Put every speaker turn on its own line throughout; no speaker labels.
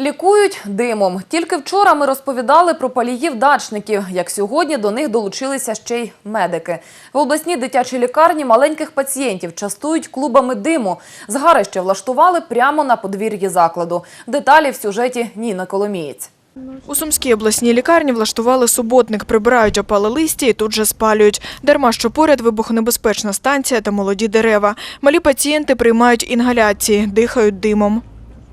Лікують димом. Тільки вчора ми розповідали про паліїв-дачників, як сьогодні до них долучилися ще й медики. В обласній дитячій лікарні маленьких пацієнтів частують клубами диму. Згарище влаштували прямо на подвір'ї закладу. Деталі в сюжеті Ніна Коломієць.
У Сумській обласній лікарні влаштували суботник, прибирають опали листя і тут же спалюють. Дарма, що поряд вибухонебезпечна станція та молоді дерева. Малі пацієнти приймають інгаляції, дихають димом.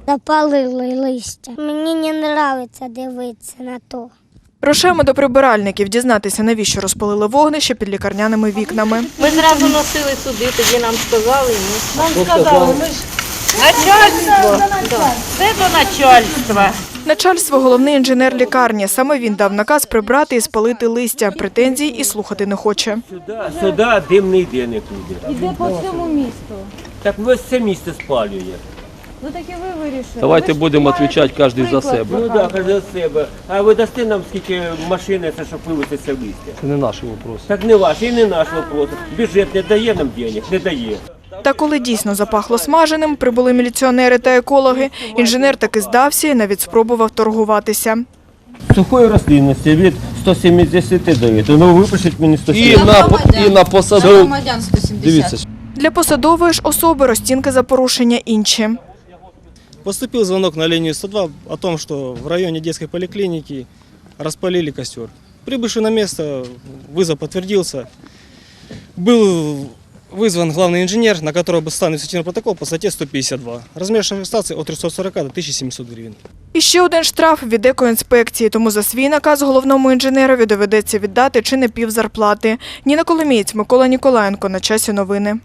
Запалили листя. Мені не подобається дивитися на то.
Рушаємо до прибиральників дізнатися, навіщо розпалили вогнище під лікарняними вікнами.
Ми зразу носили сюди, тоді нам сказали. ми-
Нам сказали, ми ж
Начальство! Це до начальства.
Начальство – головний інженер лікарні. Саме він дав наказ прибрати і спалити листя. Претензій і слухати не хоче.
Сюди, сюди дим не йде нікуди.
іде по всьому місту.
Так весь це місто спалює.
Ну так і ви вирішили.
Давайте
Ви ж
будемо
маєте
відповідати кожен за
приклад
себе.
Ну так, каже за себе. А ви дасте нам скільки машини, це щоб вивезти це листя?
Це не наш вопрос.
Так не ваш і не наш вопрос. Бюджет не дає нам денег, не дає.
Та коли дійсно запахло смаженим, прибули міліціонери та екологи. Інженер таки здався і навіть спробував торгуватися.
Сухої рослинності від 170 даєте. Ну випишіть мені
І
170.
на, і на посаду.
Громадян 170.
Дивіться,
Для посадової ж особи розцінки за порушення інші.
Поступил звонок на линию 102 о том, что в районе детской поликлиники распалили костер. Прибывший на место, вызов подтвердился. Был вызван главный инженер, на которого был составлен административный протокол по статье 152. Размер штрафстанции от 340 до 1700 гривен.
І ще один штраф від екоінспекції, тому за свій наказ головному інженерові доведеться віддати чи не пів зарплати. Ніна Коломієць, Микола Ніколаєнко. На часі новини.